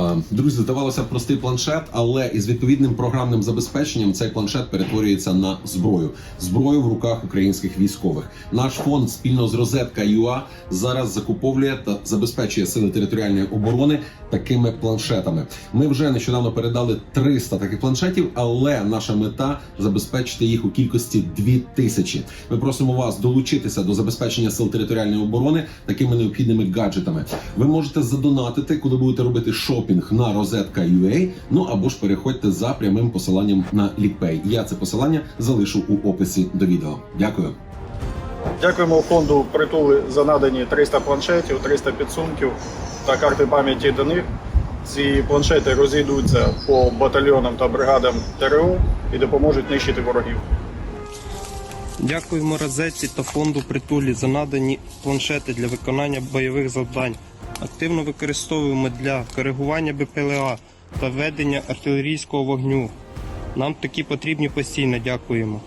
Е, Друзі, здавалося простий планшет, але із відповідним програмним забезпеченням цей планшет перетворюється на зброю. Зброю в руках українських військових. Наш фонд спільно з Розетка ЮА зараз закуповує та забезпечує сили територіальної оборони такими планшетами. Ми вже нещодавно передали 300 таких планшетів, але наша мета забезпечити їх у кількості 2000. Ми просимо вас долучитися до забезпечення сил територіальної оборони такими необхідними гаджетами. Ви можете задонатити, коли будете робити шопінг на розетка.ua, ну або ж переходьте за прямим посиланням на LickPay. Я це посилання залишу у описі до відео. Дякую. Дякуємо фонду притули за надані 300 планшетів, 300 підсумків та карти пам'яті до них. Ці планшети розійдуться по батальйонам та бригадам ТРО і допоможуть нищити ворогів. Дякуємо Розетці та фонду притулі за надані планшети для виконання бойових завдань. Активно використовуємо для коригування БПЛА та ведення артилерійського вогню. Нам такі потрібні постійно. Дякуємо.